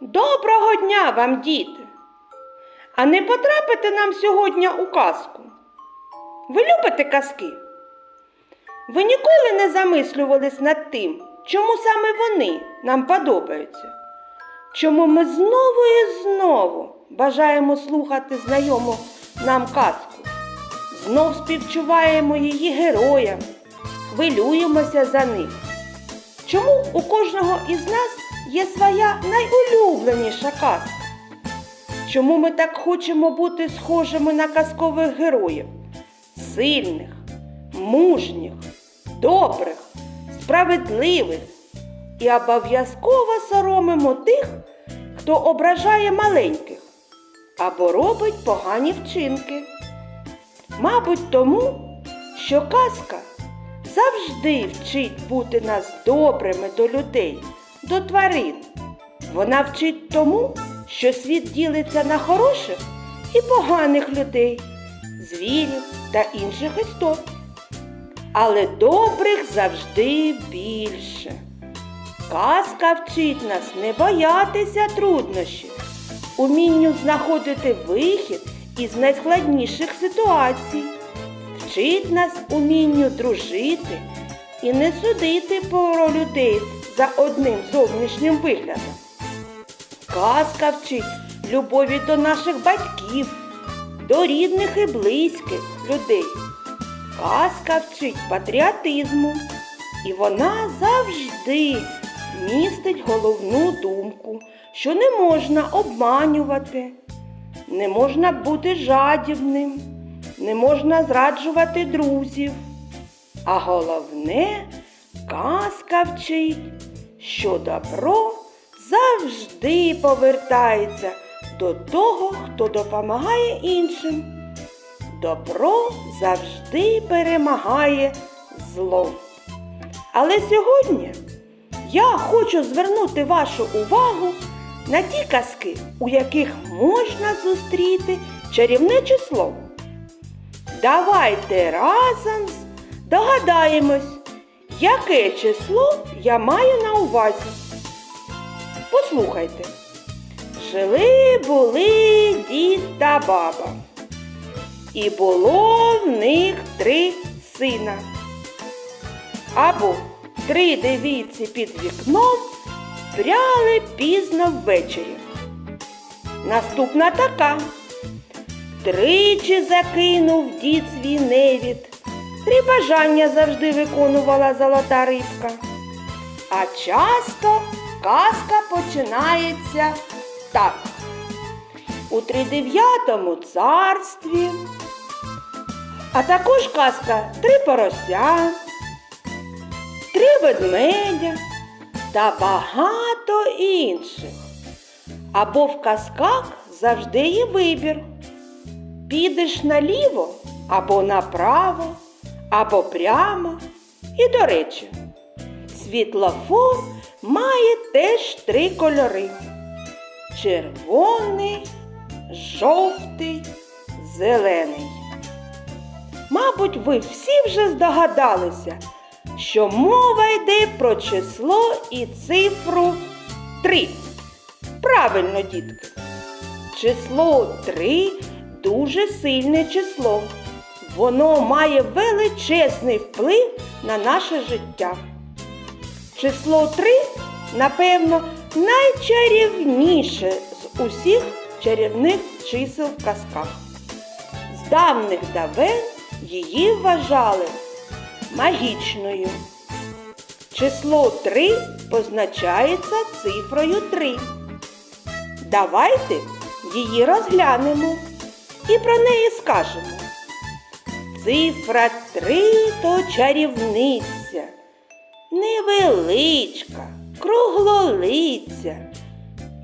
Доброго дня вам, діти! А не потрапите нам сьогодні у казку? Ви любите казки? Ви ніколи не замислювались над тим, чому саме вони нам подобаються? Чому ми знову і знову бажаємо слухати знайому нам казку? Знов співчуваємо її героям, хвилюємося за них. Чому у кожного із нас є своя найулюбленіша казка? Чому ми так хочемо бути схожими на казкових героїв? Сильних, мужніх, добрих, справедливих і обов'язково соромимо тих, хто ображає маленьких або робить погані вчинки. Мабуть, тому, що казка завжди вчить бути нас добрими до людей, до тварин. Вона вчить тому, що світ ділиться на хороших і поганих людей, звірів та інших істот. Але добрих завжди більше. Казка вчить нас не боятися труднощів, умінню знаходити вихід із найскладніших ситуацій, вчить нас умінню дружити і не судити про людей за одним зовнішнім виглядом. Казка вчить любові до наших батьків, до рідних і близьких людей. Казка вчить патріотизму, і вона завжди містить головну думку, що не можна обманювати, не можна бути жадібним, не можна зраджувати друзів. А головне, казка вчить, що добро завжди повертається до того, хто допомагає іншим. Добро завжди перемагає зло. Але сьогодні я хочу звернути вашу увагу на ті казки, у яких можна зустріти чарівне число. Давайте разом догадаємось, яке число я маю на увазі. Послухайте. Жили були дід та баба. І було в них три сина. Або три девіці під вікном пряли пізно ввечері. Наступна така. Тричі закинув дід свій невід. Три бажання завжди виконувала золота рибка. А часто казка починається так. У тридев'ятому царстві, а також казка Три порося, Три ведмедя та багато інших. Або в казках завжди є вибір. Підеш наліво або направо, або прямо. І до речі, світлофор має теж три кольори: червоний, жовтий, зелений. Мабуть, ви всі вже здогадалися, що мова йде про число і цифру 3. Правильно, дітки. Число 3 дуже сильне число. Воно має величезний вплив на наше життя. Число 3, напевно, найчарівніше з усіх чарівних чисел в казках. З давних давен її вважали магічною. Число 3 позначається цифрою 3. Давайте її розглянемо і про неї скажемо. Цифра 3 то чарівниця, невеличка, круглолиця.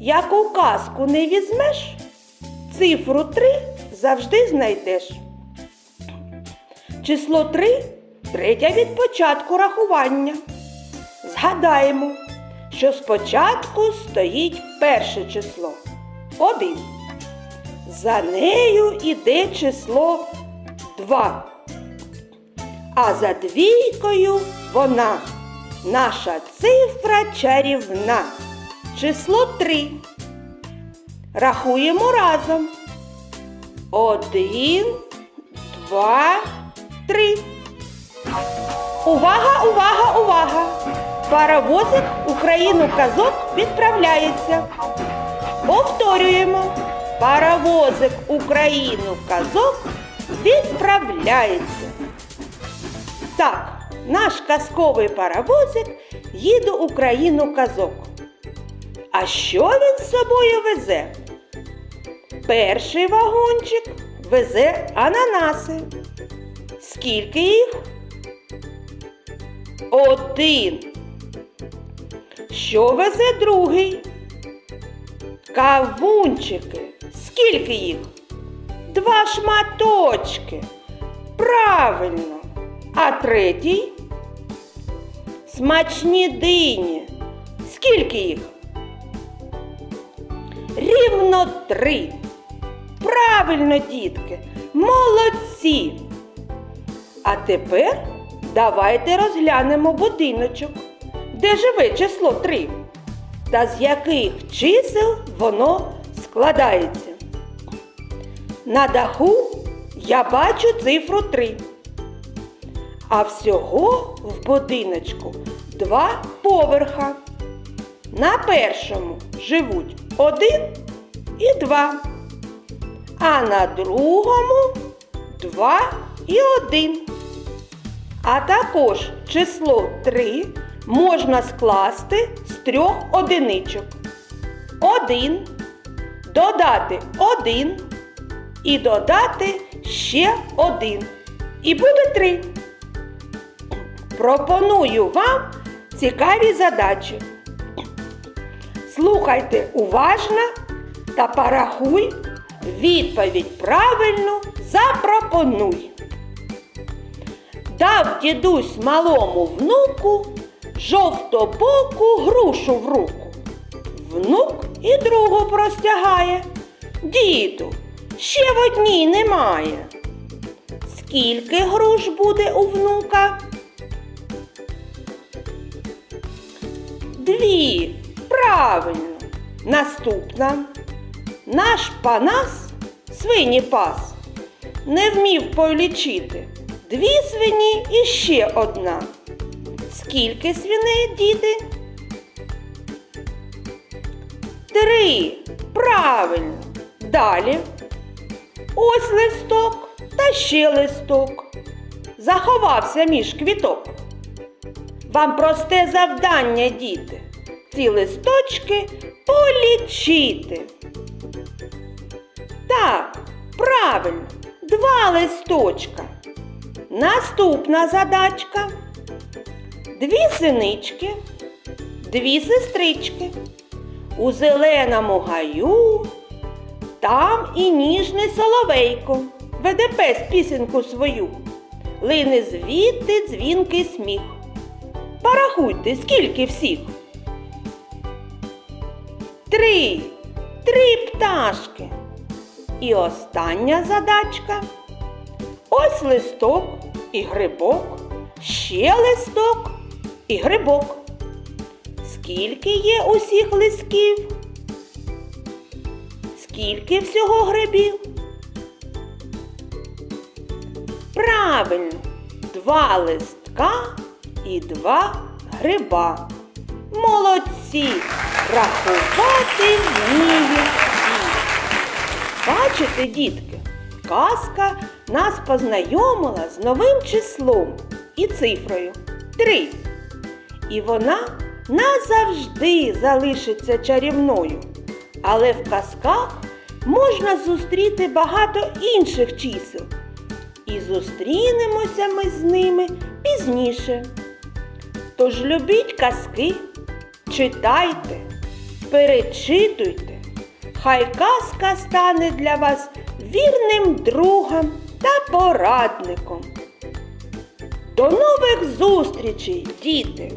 Як у казку не візьмеш, цифру 3 завжди знайдеш. Число 3 третя від початку рахування. Згадаємо, що спочатку стоїть перше число 1. За нею іде число 2. А за двійкою вона наша цифра чарівна. Число 3. Рахуємо разом. Один, два, три. Увага, увага, увага! Паровозик Україну казок відправляється. Повторюємо. Паровозик Україну казок відправляється. Так, наш казковий паровозик їде Україну казок. А що він з собою везе? Перший вагончик везе ананаси. Скільки їх? Один. Що везе другий? Кавунчики. Скільки їх? Два шматочки. Правильно. А третій? Смачні дині. Скільки їх? Рівно три. Правильно, дітки, молодці. А тепер давайте розглянемо будиночок, де живе число 3 та з яких чисел воно складається. На даху я бачу цифру 3. А всього в будиночку два поверха. На першому живуть один і два, а на другому два і один. А також число 3 можна скласти з трьох одиничок. Один, додати один і додати ще один. І буде три. Пропоную вам цікаві задачі. Слухайте уважно та порахуй відповідь правильну запропонуй. Дав дідусь малому внуку жовтобоку грушу в руку. Внук і другу простягає. Діду, ще в одній немає. Скільки груш буде у внука? Дві. Правильно. Наступна. Наш панас свині пас. Не вмів полічити. Дві свині і ще одна. Скільки свиней, діти? Три. Правильно. Далі. Ось листок та ще листок. Заховався між квіток. Вам просте завдання, діти. Ці листочки полічити. Так, правильно, два листочка. Наступна задачка. Дві синички, дві сестрички. У зеленому гаю там і ніжний соловейко. Веде пес пісеньку свою. Лине звідти дзвінкий сміх. Порахуйте, скільки всіх. Три. Три пташки. І остання задачка. Ось листок і грибок, ще листок і грибок. Скільки є усіх листків? Скільки всього грибів? Правильно, два листка і два гриба. Молодці! Рахувати вміють всі. Бачите, дітки, казка нас познайомила з новим числом і цифрою 3. І вона назавжди залишиться чарівною. Але в казках можна зустріти багато інших чисел. І зустрінемося ми з ними пізніше. Тож любіть казки, читайте, перечитуйте. Хай казка стане для вас вірним другом та порадником. До нових зустрічей, діти!